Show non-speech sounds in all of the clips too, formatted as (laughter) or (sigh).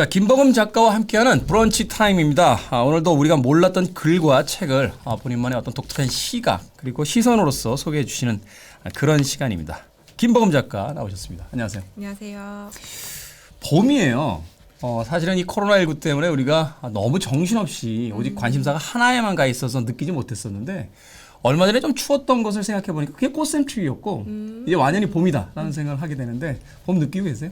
자, 김범금 작가와 함께하는 브런치 타임입니다. 아, 오늘도 우리가 몰랐던 글과 책을 아, 본인만의 어떤 독특한 시각 그리고 시선으로서 소개해 주시는 아, 그런 시간입니다. 김범금 작가 나오셨습니다. 안녕하세요. 안녕하세요. 봄이에요. 어, 사실은 이 코로나19 때문에 우리가 너무 정신없이 오직 관심사가 하나에만 가 있어서 느끼지 못했었는데 얼마 전에 좀 추웠던 것을 생각해 보니까 그게 꽃샘추위였고 이제 완연히 봄이다라는 생각을 하게 되는데 봄 느끼고 계세요?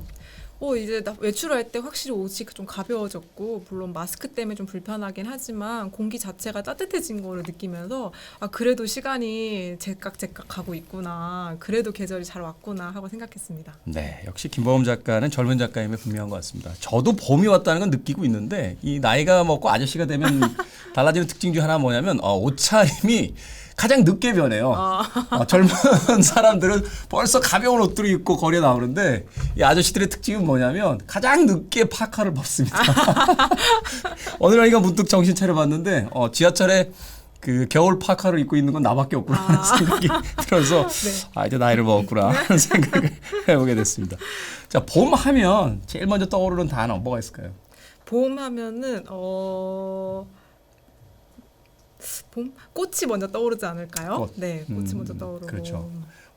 어 이제 나 외출할 때 확실히 옷이 좀 가벼워졌고 물론 마스크 때문에 좀 불편하긴 하지만 공기 자체가 따뜻해진 거를 느끼면서 아 그래도 시간이 제깍제깍 가고 있구나. 그래도 계절이 잘 왔구나 하고 생각했습니다. 네, 역시 김범금 작가는 젊은 작가임에 분명한 것 같습니다. 저도 봄이 왔다는 건 느끼고 있는데 이 나이가 먹고 아저씨가 되면 (laughs) 달라지는 특징 중 하나 뭐냐면 어, 옷차림이 가장 늦게 변해요. (laughs) 어, 젊은 사람들은 벌써 가벼운 옷들을 입고 거리에 나오는데 이 아저씨들의 특징은 뭐냐면 가장 늦게 파카를 벗습니다. (laughs) 어느 날이가 문득 정신 차려봤는데 어, 지하철에 그 겨울 파카를 입고 있는 건 나밖에 없구나 하는 생각이 (laughs) 들어서 아 이제 나이를 먹었구나 하는 생각을 해보게 됐습니다. 자 봄 하면 제일 먼저 떠오르는 단어 뭐가 있을까요? 봄 하면은 어. 봄 꽃이 먼저 떠오르지 않을까요? 꽃. 네, 꽃이 음, 먼저 떠오르고. 그렇죠.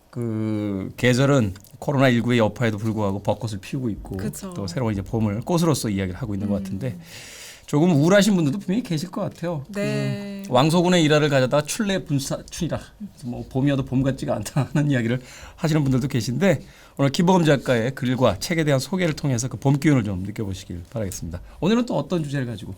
그 계절은 코로나 19의 여파에도 불구하고 벚꽃을 피우고 있고 그쵸. 또 새로운 이제 봄을 꽃으로서 이야기를 하고 있는 것 음. 같은데 조금 우울하신 분들도 분명히 계실 것 같아요. 네. 그 왕소군의 일화를 가져다가 출래 분사춘이라 뭐 봄이 와도 봄 같지가 않다는 (laughs) 이야기를 하시는 분들도 계신데 오늘 김보금 작가의 글과 책에 대한 소개를 통해서 그 봄 기운을 좀 느껴보시길 바라겠습니다. 오늘은 또 어떤 주제를 가지고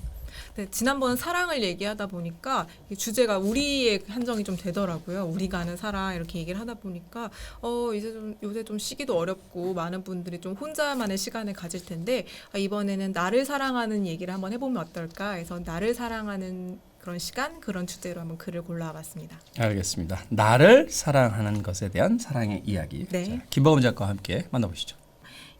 네, 지난번 사랑을 얘기하다 보니까 이 주제가 우리의 한정이 좀 되더라고요. 우리가 아는 사랑 이렇게 얘기를 하다 보니까 어 이제 좀 요새 좀 시기도 어렵고 많은 분들이 좀 혼자만의 시간을 가질 텐데 아, 이번에는 나를 사랑하는 얘기를 한번 해보면 어떨까 해서 나를 사랑하는 그런 시간 그런 주제로 한번 글을 골라봤습니다. 알겠습니다. 나를 사랑하는 것에 대한 사랑의 이야기. 네. 자, 김보금 작가와 함께 만나보시죠.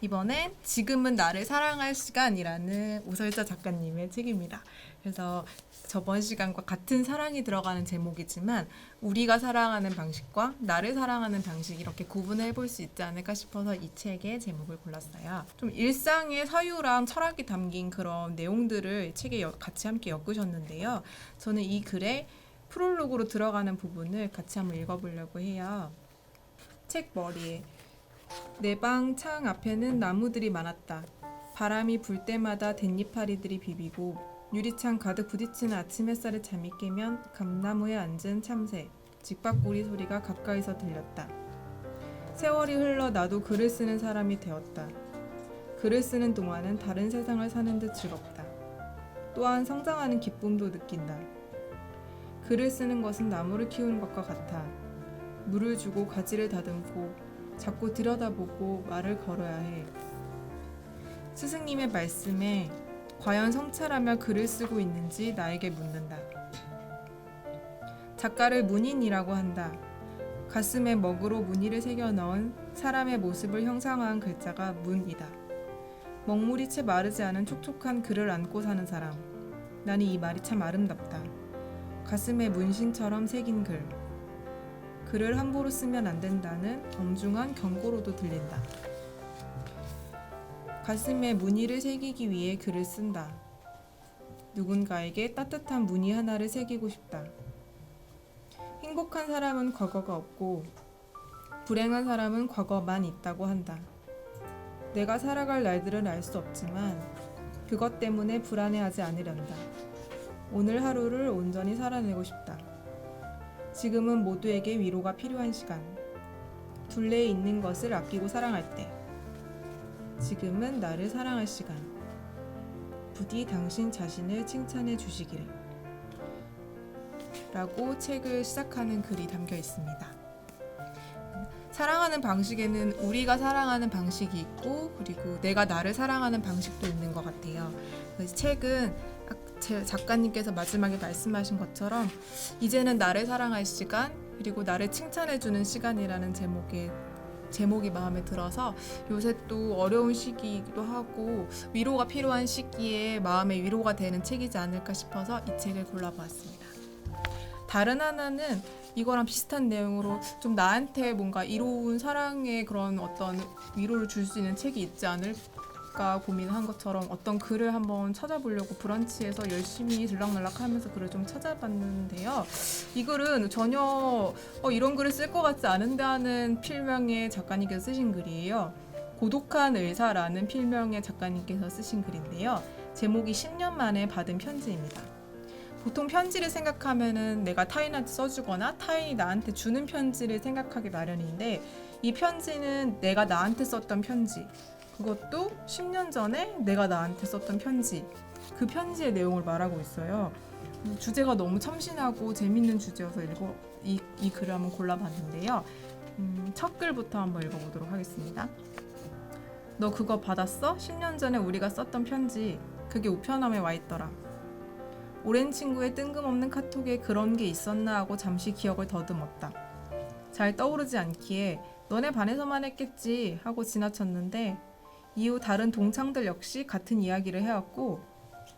이번엔 지금은 나를 사랑할 시간이라는 오설자 작가님의 책입니다. 그래서 저번 시간과 같은 사랑이 들어가는 제목이지만 우리가 사랑하는 방식과 나를 사랑하는 방식 이렇게 구분을 해볼 수 있지 않을까 싶어서 이 책의 제목을 골랐어요. 좀 일상의 사유랑 철학이 담긴 그런 내용들을 이 책에 여- 같이 함께 엮으셨는데요. 저는 이 글에 프롤로그로 들어가는 부분을 같이 한번 읽어보려고 해요. 책 머리에 내 방 창 앞에는 나무들이 많았다. 바람이 불 때마다 댄잎파리들이 비비고 유리창 가득 부딪히는 아침 햇살에 잠이 깨면 감나무에 앉은 참새, 직박구리 소리가 가까이서 들렸다. 세월이 흘러 나도 글을 쓰는 사람이 되었다. 글을 쓰는 동안은 다른 세상을 사는 듯 즐겁다. 또한 성장하는 기쁨도 느낀다. 글을 쓰는 것은 나무를 키우는 것과 같아. 물을 주고 가지를 다듬고 자꾸 들여다보고 말을 걸어야 해. 스승님의 말씀에 과연 성찰하며 글을 쓰고 있는지 나에게 묻는다. 작가를 문인이라고 한다. 가슴에 먹으로 무늬를 새겨 넣은 사람의 모습을 형상화한 글자가 문이다. 먹물이 채 마르지 않은 촉촉한 글을 안고 사는 사람. 나는 이 말이 참 아름답다. 가슴에 문신처럼 새긴 글. 글을 함부로 쓰면 안 된다는 엄중한 경고로도 들린다. 가슴에 무늬를 새기기 위해 글을 쓴다. 누군가에게 따뜻한 무늬 하나를 새기고 싶다. 행복한 사람은 과거가 없고 불행한 사람은 과거만 있다고 한다. 내가 살아갈 날들은 알 수 없지만 그것 때문에 불안해하지 않으련다. 오늘 하루를 온전히 살아내고 싶다. 지금은 모두에게 위로가 필요한 시간. 둘레에 있는 것을 아끼고 사랑할 때. 지금은 나를 사랑할 시간. 부디 당신 자신을 칭찬해 주시기를. 라고 책을 시작하는 글이 담겨 있습니다. 사랑하는 방식에는 우리가 사랑하는 방식이 있고 그리고 내가 나를 사랑하는 방식도 있는 것 같아요. 그래서 책은 아- 제 작가님께서 마지막에 말씀하신 것처럼 이제는 나를 사랑할 시간 그리고 나를 칭찬해주는 시간이라는 제목의 제목이 마음에 들어서 요새 또 어려운 시기이기도 하고 위로가 필요한 시기에 마음의 위로가 되는 책이지 않을까 싶어서 이 책을 골라보았습니다. 다른 하나는 이거랑 비슷한 내용으로 좀 나한테 뭔가 이로운 사랑의 그런 어떤 위로를 줄 수 있는 책이 있지 않을 할까 고민한 것처럼 어떤 글을 한번 찾아보려고 브런치에서 열심히 들락날락 하면서 글을 좀 찾아봤는데요. 이 글은 전혀 어, 이런 글을 쓸 것 같지 않은데 하는 필명의 작가님께서 쓰신 글이에요. 고독한 의사라는 필명의 작가님께서 쓰신 글인데요. 제목이 10년 만에 받은 편지입니다. 보통 편지를 생각하면은 내가 타인한테 써주거나 타인이 나한테 주는 편지를 생각하기 마련인데 이 편지는 내가 나한테 썼던 편지 그것도 10년 전에 내가 나한테 썼던 편지 그 편지의 내용을 말하고 있어요. 음, 주제가 너무 참신하고 재밌는 주제여서 읽어 이, 이 글을 한번 골라봤는데요. 음, 첫 글부터 한번 읽어보도록 하겠습니다. 너 그거 받았어? 10년 전에 우리가 썼던 편지 그게 우편함에 와 있더라. 오랜 친구의 뜬금없는 카톡에 그런 게 있었나 하고 잠시 기억을 더듬었다. 잘 떠오르지 않기에 너네 반에서만 했겠지 하고 지나쳤는데 이후 다른 동창들 역시 같은 이야기를 해왔고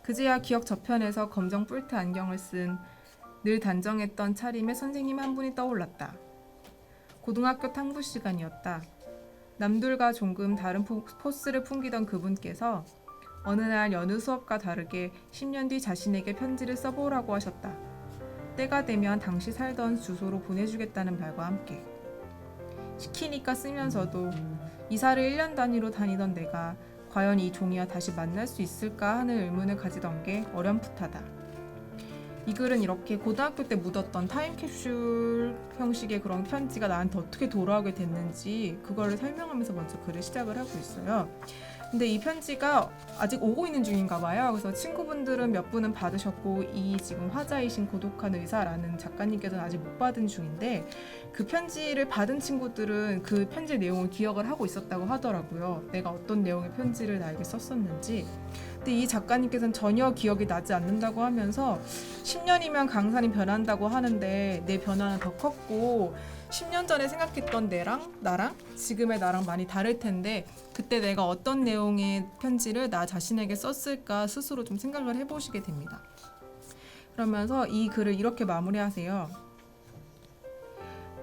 그제야 기억 저편에서 검정 뿔테 안경을 쓴 늘 단정했던 차림의 선생님 한 분이 떠올랐다. 고등학교 탕부 시간이었다. 남들과 조금 다른 포- 포스를 풍기던 그분께서 어느 날 여느 수업과 다르게 10년 뒤 자신에게 편지를 써보라고 하셨다. 때가 되면 당시 살던 주소로 보내주겠다는 말과 함께. 시키니까 쓰면서도 이사를 1년 단위로 다니던 내가 과연 이 종이와 다시 만날 수 있을까 하는 의문을 가지던 게 어렴풋하다. 이 글은 이렇게 고등학교 때 묻었던 타임캡슐 형식의 그런 편지가 나한테 어떻게 돌아오게 됐는지 그거를 설명하면서 먼저 글을 시작을 하고 있어요. 근데 이 편지가 아직 오고 있는 중인가 봐요. 그래서 친구분들은 몇 분은 받으셨고 이 지금 화자이신 고독한 의사라는 작가님께서는 아직 못 받은 중인데 그 편지를 받은 친구들은 그 편지 내용을 기억을 하고 있었다고 하더라고요. 내가 어떤 내용의 편지를 나에게 썼었는지. 근데 이 작가님께서는 전혀 기억이 나지 않는다고 하면서 10년이면 강산이 변한다고 하는데 내 변화는 더 컸고 10년 전에 생각했던 내랑 나랑 지금의 나랑 많이 다를 텐데 그때 내가 어떤 내용의 편지를 나 자신에게 썼을까 스스로 좀 생각을 해보시게 됩니다. 그러면서 이 글을 이렇게 마무리하세요.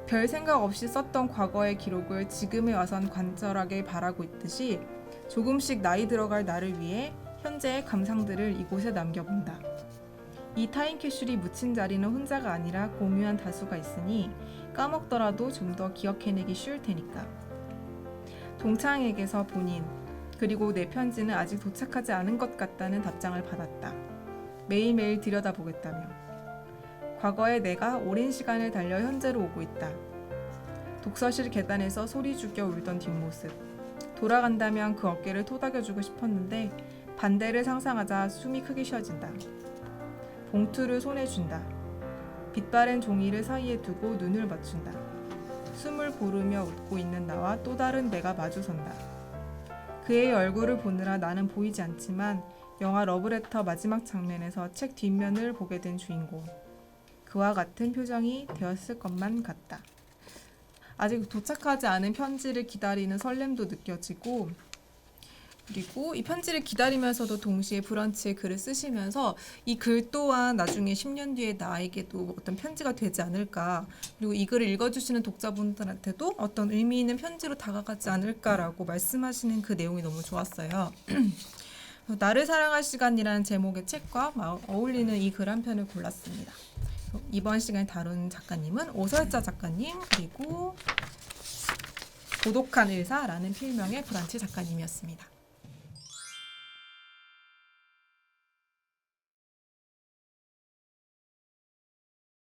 별 생각 없이 썼던 과거의 기록을 지금에 와선 관절하게 바라고 있듯이 조금씩 나이 들어갈 나를 위해 현재의 감상들을 이곳에 남겨본다. 이 타임캡슐이 묻힌 자리는 혼자가 아니라 공유한 다수가 있으니 까먹더라도 좀 더 기억해내기 쉬울 테니까. 동창에게서 본인 그리고 내 편지는 아직 도착하지 않은 것 같다는 답장을 받았다. 매일매일 들여다보겠다며. 과거의 내가 오랜 시간을 달려 현재로 오고 있다. 독서실 계단에서 소리 죽여 울던 뒷모습. 돌아간다면 그 어깨를 토닥여주고 싶었는데 반대를 상상하자 숨이 크게 쉬어진다. 봉투를 손에 쥔다. 빛바랜 종이를 사이에 두고 눈을 맞춘다. 숨을 고르며 웃고 있는 나와 또 다른 내가 마주선다. 그의 얼굴을 보느라 나는 보이지 않지만 영화 러브레터 마지막 장면에서 책 뒷면을 보게 된 주인공. 그와 같은 표정이 되었을 것만 같다. 아직 도착하지 않은 편지를 기다리는 설렘도 느껴지고 그리고 이 편지를 기다리면서도 동시에 브런치에 글을 쓰시면서 이 글 또한 나중에 10년 뒤에 나에게도 어떤 편지가 되지 않을까 그리고 이 글을 읽어주시는 독자분들한테도 어떤 의미 있는 편지로 다가가지 않을까라고 말씀하시는 그 내용이 너무 좋았어요. (clears throat) 나를 사랑할 시간이라는 제목의 책과 마- 어울리는 이 글 한 편을 골랐습니다. 이번 시간에 다룬 작가님은 오설자 작가님 그리고 고독한 의사라는 필명의 브런치 작가님이었습니다.